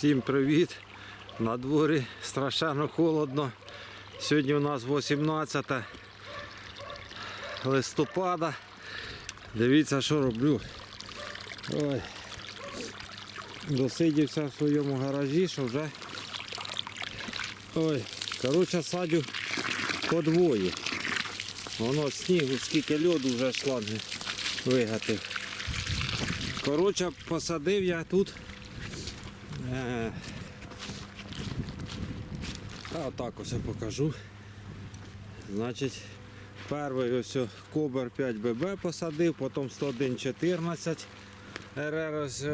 Всім привіт! На дворі страшенно холодно. Сьогодні у нас 18 листопада. Дивіться, що роблю. Ой. Досидівся в своєму гаражі, що вже. Ой, коротше, садю подвоє. Воно снігу, скільки льоду вже шланги вигатив. Коротше, посадив я тут. Е, а отак ось я покажу. Значить, перший ось Кобер 5 ББ посадив, потім 101.14 РР ось.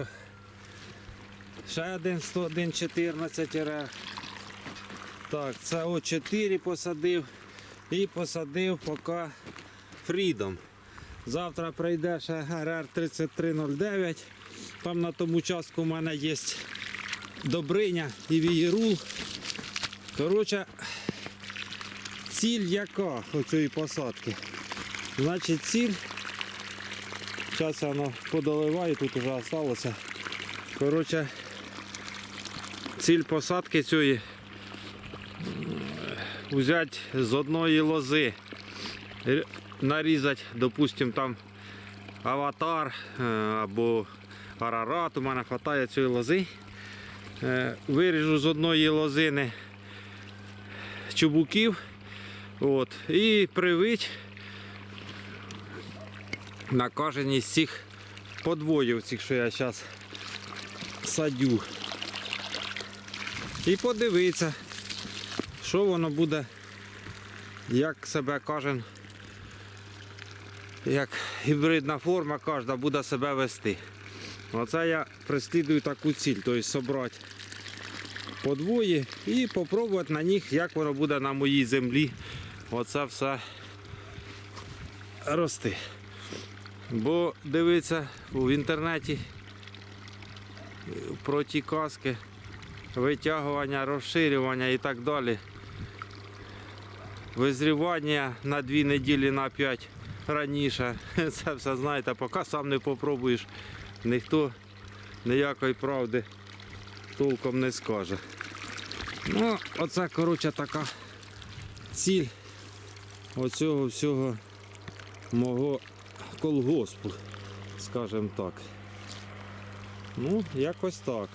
Ще один 101.14 РР. Так, це О4 посадив і посадив поки Freedom. Завтра прийде ще РР 3309. Там на тому участку у мене є Добриня і Вієрул. Коротше, ціль яка оцієї посадки? Значить, ціль. Зараз воно подоливаю, тут вже залишилося. Коротше, ціль посадки цієї взяти з одної лози, нарізати, допустимо, там аватар е, або арарат. У мене вистачає цієї лози. Е, Виріжу з одної лозини чубуків от, і привить на кожен із цих подвоїв, цих, що я зараз садю. І подивитися, що воно буде, як себе кожен, як гібридна форма кожна буде себе вести. Оце я прислідую таку ціль, тобто зібрати подвої і спробувати на них, як воно буде на моїй землі. Оце все рости. Бо дивиться в інтернеті про ті каски, витягування, розширювання і так далі. Визрівання на дві неділі на п'ять раніше. Це все знаєте, поки сам не попробуєш, ніхто ніякої правди толком не скаже. Ну, оце, коротше, така ціль оцього всього мого колгоспу, скажімо так. Ну, якось так.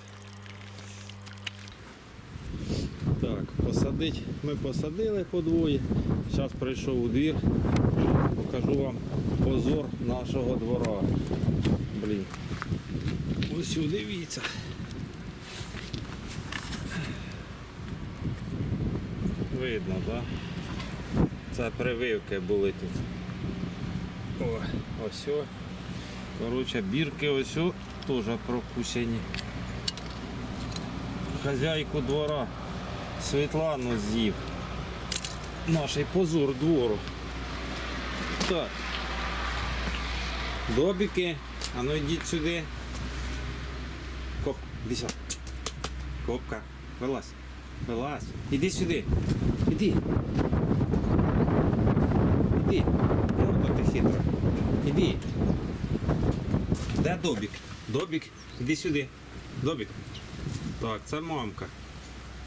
Так, посадить. Ми посадили подвоє. Зараз прийшов у двір. Покажу вам позор нашого двора. Блін. Ось дивіться. Видно, так? Да? Це прививки були тут. О, ось. о. Коротше, бірки ось о, теж прокусені. Хазяйку двора Світлану з'їв. Наш позор двору. Так. Добіки, а ну йдіть сюди. Коп, іди. Копка, вилазь. Вилазь. Іди сюди. Іди. Іди. Морда ти хитра. Іди. Де Добік? Добік, іди сюди. Добік. Так, це мамка.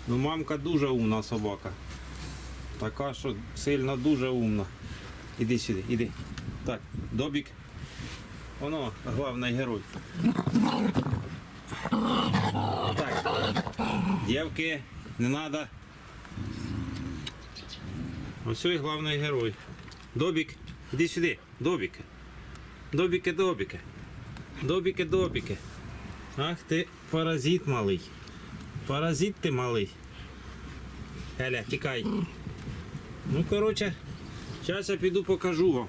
Ну мамка дуже умна собака. Така, що сильно дуже умна. Іди сюди, іди. Так, Добік. Воно головний герой. Так. Дівки, не треба. Ось і головний герой. Добік, іди сюди. Добіки. Добіки, добіки. Добіки, добіки. Ах ти паразит малий. Паразит ти малий. Геля, тікай. Ну, коротше, зараз я піду покажу вам.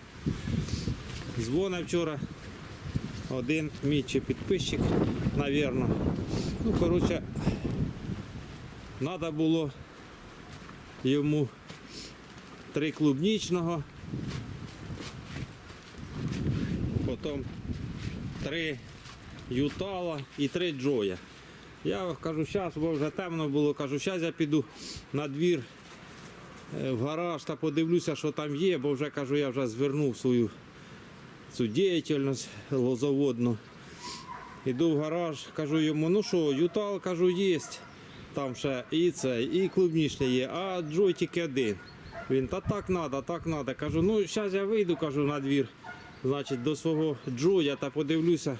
Дзвонив вчора один мій чи підписчик, навірно. Ну, коротше, треба було йому три клубнічного, потім три ютала і три джоя. Я кажу, зараз, бо вже темно було, кажу, зараз я піду на двір е, в гараж та подивлюся, що там є, бо вже кажу, я вже звернув свою цю діяльність лозоводну. Іду в гараж, кажу йому, ну що, ютал, кажу, є. Там ще і це, і клубнічний є, а Джой тільки один. Він, та так треба, так треба. Кажу, ну зараз я вийду, кажу, на двір. Значить, до свого Джоя та подивлюся.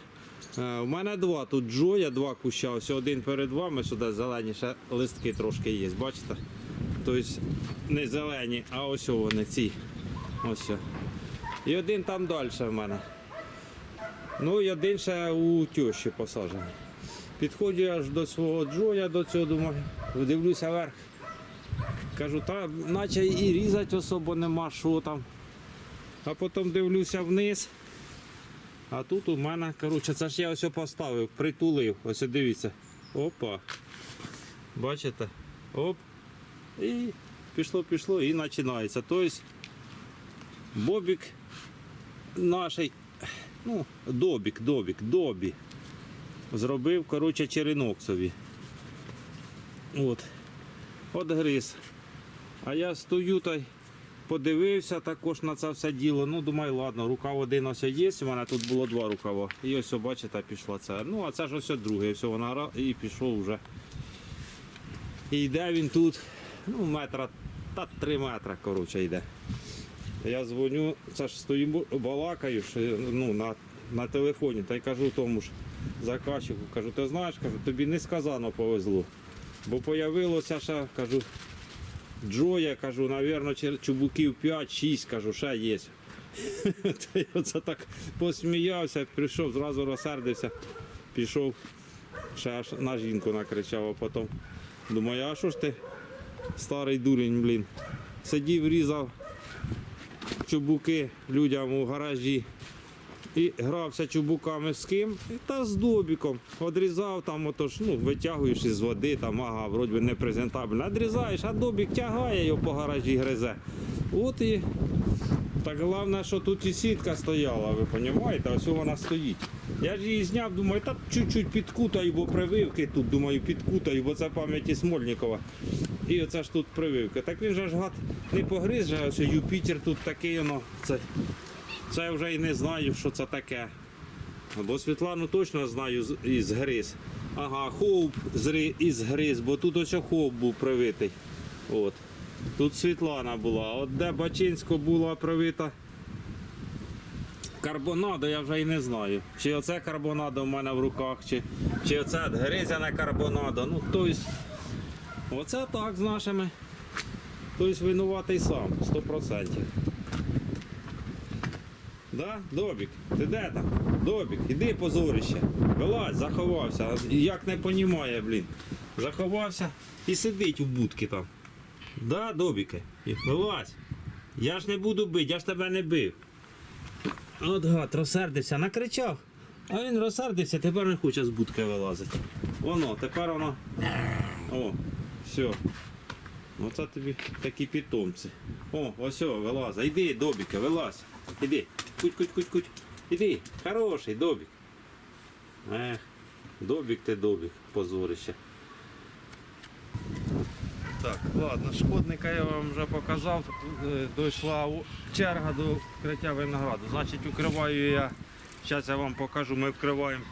Е, У мене два тут Джоя, два куща. Ось один перед вами, сюди зелені, ще листки трошки є, бачите? Тобто не зелені, а ось вони ці. Ось. І один там далі в мене. Ну і один ще у тещі посаджений. Підходжу я аж до свого Джоя, до цього думаю, дивлюся вверх. Кажу, та наче і різати особо нема, що там. А потім дивлюся вниз. А тут у мене, коротше, це ж я ось поставив, притулив. Ось дивіться. Опа. Бачите? Оп. І пішло, пішло і починається. Тобто бобік наший, ну, добік, добік, добі. Зробив, коротше, черенок собі. От. От гриз. А я стою та й подивився також на це все діло. Ну, думаю, ладно, рукав один ось є, у мене тут було два рукава. І ось, бачите, пішла це. Ну, а це ж ось друге, все, вона і пішов вже. І йде він тут, ну, метра, та три метра, коротше, йде. Я дзвоню, це ж стою, бу- балакаю що, ну, на, на телефоні, та й кажу тому ж заказчику, кажу, ти знаєш, кажу, тобі несказано повезло. Бо появилося ще, кажу, Джоя, кажу, чер- чубуків 5-6, кажу, ще є. Та я оце так посміявся, прийшов, зразу розсердився, пішов, ще аж на жінку накричав, а потім думаю, а що ж ти, старий дурень, блін. Сидів, різав чубуки людям у гаражі і грався чубуками з ким? Та з добіком. Одрізав там, отож, ну, витягуєш із води, там, ага, вроді не презентабельно. Одрізаєш, а добік тягає його по гаражі гризе. От і так головне, що тут і сітка стояла, ви розумієте, ось вона стоїть. Я ж її зняв, думаю, та чуть-чуть підкутаю, бо прививки тут, думаю, підкутаю, бо це пам'яті Смольникова. І оце ж тут прививки. Так він же ж гад не погриз, же, ось Юпітер тут такий, воно, це, це я вже і не знаю, що це таке. Бо Світлану точно знаю із гриз. Ага, хоуп із гриз, бо тут ось хоуп був привитий. От. Тут Світлана була. От де Бачинсько була привита карбонадо, я вже і не знаю. Чи оце карбонадо в мене в руках, чи, чи оце гризяне карбонадо. Ну, тобто, оце так з нашими. Тобто винуватий сам, 100%. Да? Добік, ти де там? Добік, іди позорище. Вилазь, заховався. Як не понімає, блін. Заховався і сидить у будці там. Да, Добіке? Вилазь. Я ж не буду бити, я ж тебе не бив. От гад, розсердився, накричав. А він розсердився, тепер не хоче з будки вилазити. Воно, тепер воно. О, все. Оце тобі такі питомці. О, ось, о, вилазить. Іди, добіке, вилазь. Іди. Куть, куть, куть, куть. Іди. Хороший добік. Ех, добік ти добік, позорище. Так, ладно, шкодника я вам вже показав. Е, Дійшла черга до вкриття винограду. Значить, укриваю я, зараз я вам покажу, ми вкриваємо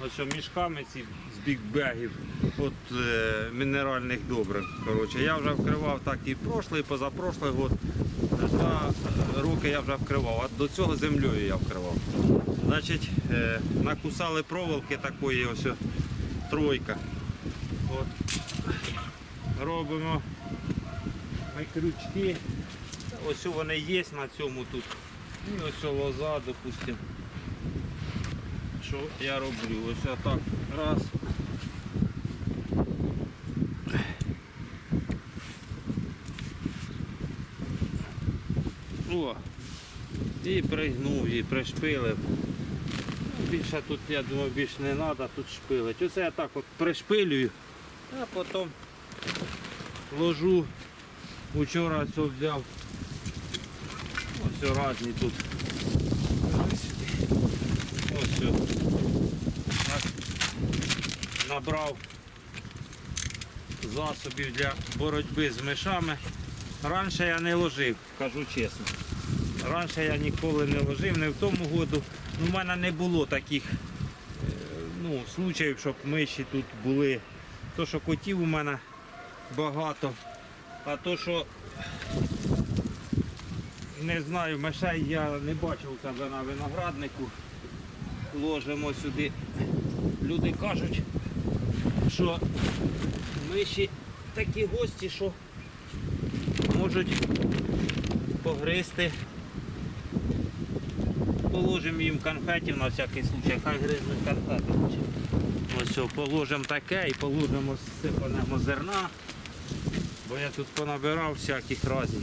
ось мішками ці з бікбегів от е, мінеральних добрив. Коротше, я вже вкривав так і прошлий, позапрошлий год. Два роки я вже вкривав, а до цього землею я вкривав. Значить, е, накусали проволоки такої ось тройка. От робимо ми крючки. Ось вони є на цьому тут. І ось лоза, допустимо. Що я роблю? Ось я так раз. О! І пригнув її, пришпилив. Ну, Більше тут, я думаю, більше не треба тут шпилити. Оце я так от пришпилюю, а потім ложу. Вчора все взяв. Ось разні тут. Ось все. Набрав засобів для боротьби з мишами. Раніше я не ложив, кажу чесно. Раніше я ніколи не ложив, не в тому году. Ну, в мене не було таких. е, ну, случаїв, щоб миші тут були. То, що котів у мене багато, а то, що не знаю, мишей я не бачив у на винограднику. Ложимо сюди. Люди кажуть, що миші такі гості, що можуть погризти. Положимо їм конфетів на всякий случай, хай гризнуть конфети. Ось положимо таке і положимо сипанемо зерна, бо я тут понабирав всяких разів.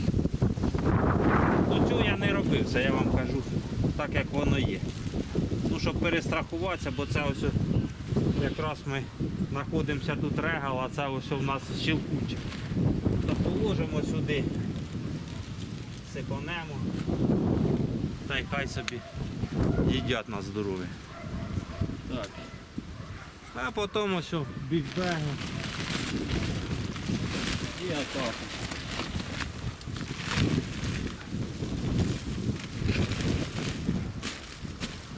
Ну цього я не робив, це я вам кажу так, як воно є. Ну, щоб перестрахуватися, бо це ось якраз ми знаходимося тут регал, а це ось у нас щелкуче. То положимо сюди, сипанемо, та й хай собі їдять на здоров'я. Так. А потім ось бігбеги. І атака.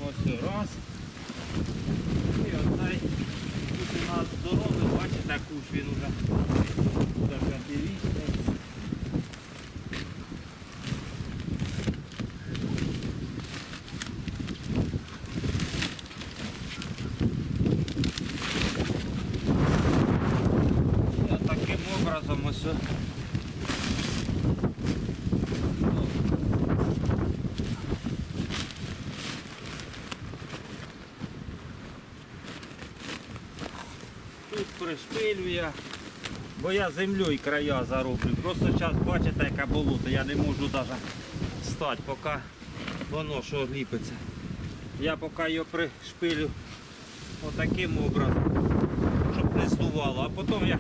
Ось раз. І оцей тут у нас здоровий, бачите, куш він уже буде п'ятирічний. І от таким о- Тут пришпилює, бо я землею края зароблю. Просто зараз бачите, яке болото, я не можу навіть стати, поки воно що ліпиться. Я поки його пришпилю отаким образом, щоб не здувало. А потім я,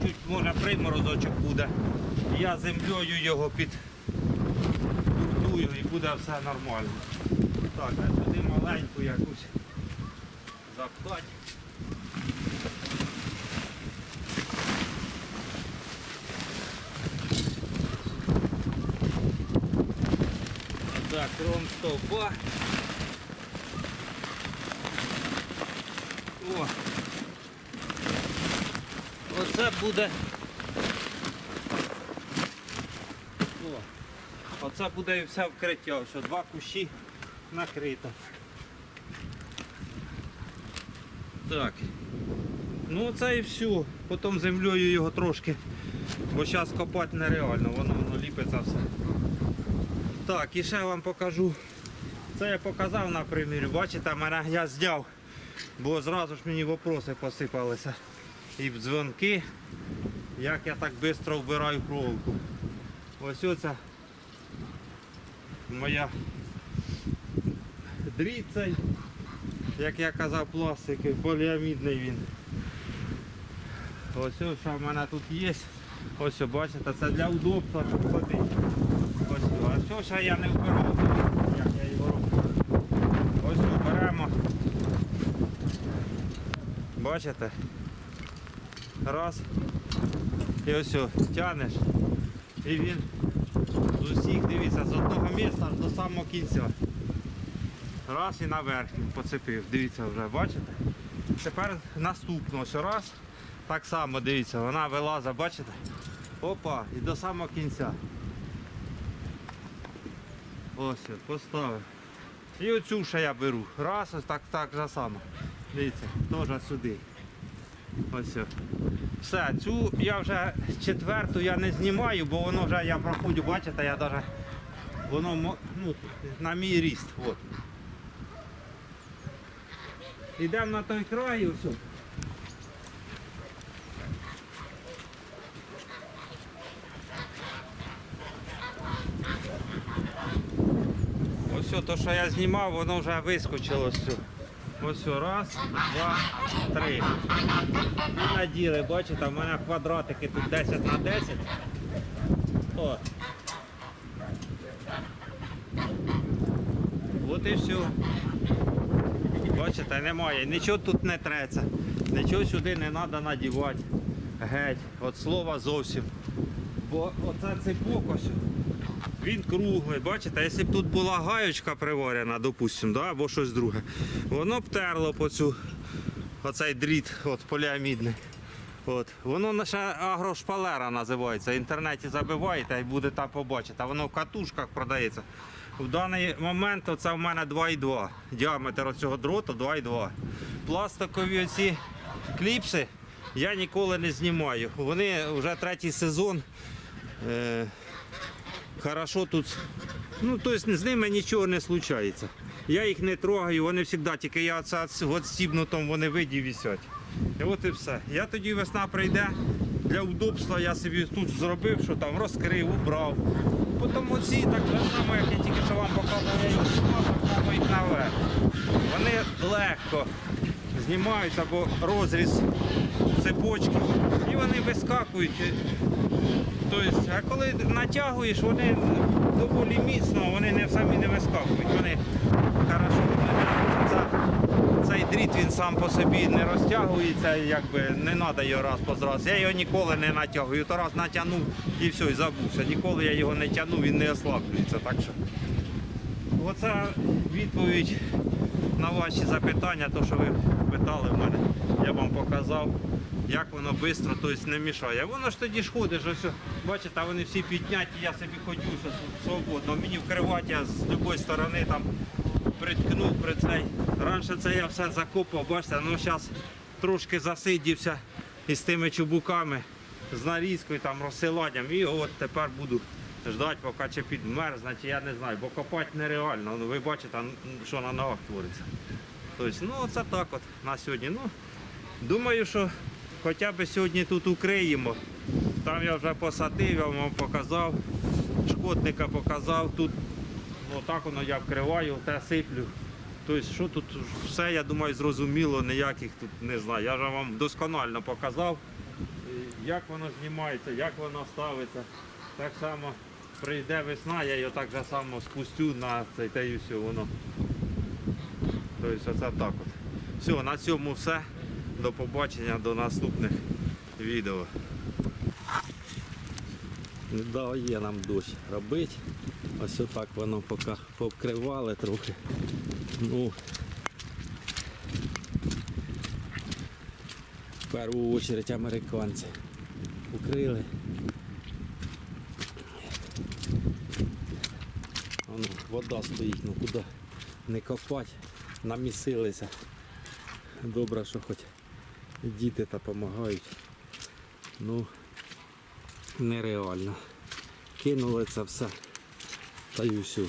коли чуть може приморозочок буде, я землею його під і буде все нормально. Так, а сюди маленьку якусь запхати. Так, кром стовба. О. Оце буде. Оце буде і все вкриття. Що два кущі накрито. Так. Ну це і все. Потім землею його трошки. Бо зараз копати нереально, воно, воно ліпиться все. Так, і ще вам покажу. Це я показав на примірі. Бачите, мене я зняв, бо зразу ж мені вопроси посипалися. І дзвонки, як я так швидко вбираю проволоку. Ось оця моя дріт як я казав, пластик, поліамідний він. Ось що в мене тут є. Ось бачите, це для удобства, щоб ходити. Ось, а що я не вбирав, як я його роблю. Ось, беремо. Бачите? Раз. І ось тянеш. І він з усіх, дивіться, з одного місця аж до самого кінця. Раз і наверх він поцепив. Дивіться вже, бачите? Тепер наступно ось раз. Так само дивіться, вона вилазить, бачите? Опа, і до самого кінця. Ось, поставив. І оцю ще я беру. Раз, ось так, так же само. Дивіться, теж сюди. Ось. Все, цю я вже четверту я не знімаю, бо воно вже я проходжу, бачите, я навіть воно ну, на мій ріст. От. Йдемо на той край все. Ось то, що я знімав, воно вже вискочило все. Ось раз, два, три. І наділи, бачите, в мене квадратики тут 10 на 10. О. От і все. Бачите, немає. Нічого тут не треться. Нічого сюди не треба надівати. Геть. От слова зовсім. Бо оце цей ось Він круглий, бачите, якщо б тут була гаючка приварена, допустимо, да, або щось друге, воно б терло по цю оцей дріт от, поліамідний. От. Воно наша агрошпалера називається. В інтернеті забиваєте і будете побачити. А воно в катушках продається. В даний момент це в мене 2,2. Діаметр цього дроту 2,2. Пластикові оці кліпси я ніколи не знімаю. Вони вже третій сезон. Хорошо тут. Ну, тобто з ними нічого не случається. Я їх не трогаю, вони завжди, тільки я оце от стібнутом вони виді висять. І от і все. Я тоді весна прийде. Для удобства я собі тут зробив, що там розкрив, убрав. Потім оці так само, як я тільки що вам показував, я їх само їх наверх. Вони легко знімаються, бо розріз цепочки. І вони вискакують. Тобто, а коли натягуєш, вони доволі міцно, вони не самі не вискакують. Вони хорошо. Цей дріт він сам по собі не розтягується, якби не треба його раз по раз. Я його ніколи не натягую. То раз натягнув і все, і забувся. Ніколи я його не тягну, він не ослаблюється. Так що оце відповідь на ваші запитання, то що ви питали в мене, я вам показав, як воно швидко тобто, не мішає. Воно ж тоді ж ходиш, ось, бачите, вони всі підняті, я собі ходю свободно. Мені вкривати я з будь-якої сторони там приткнув при цей. Раніше це я все закопав, бачите, ну зараз трошки засидівся із тими чубуками, з нарізкою, там, розсиланням. І от тепер буду ждати, поки чи підмерзне, чи я не знаю, бо копати нереально. Ну, ви бачите, що на ногах твориться. Тобто, ну оце так от на сьогодні. Ну, думаю, що хоча б сьогодні тут укриємо. Там я вже посадив, я вам показав, шкодника показав. Тут ну, так воно я вкриваю, те сиплю. Тобто, що тут все, я думаю, зрозуміло, ніяких тут не знаю. Я вже вам досконально показав, як воно знімається, як воно ставиться. Так само прийде весна, я його так само спустю на цей те і все воно. Тобто оце так от. Все, на цьому все. До побачення, до наступних відео. Не дає нам дощ робити. Ось отак воно поки повкривали трохи. Ну, в першу чергу американці укрили. Воно, вода стоїть, ну куди не копати, намісилися. Добре, що хоч діти та допомагають. Ну, нереально. Кинули це все. Та й усю.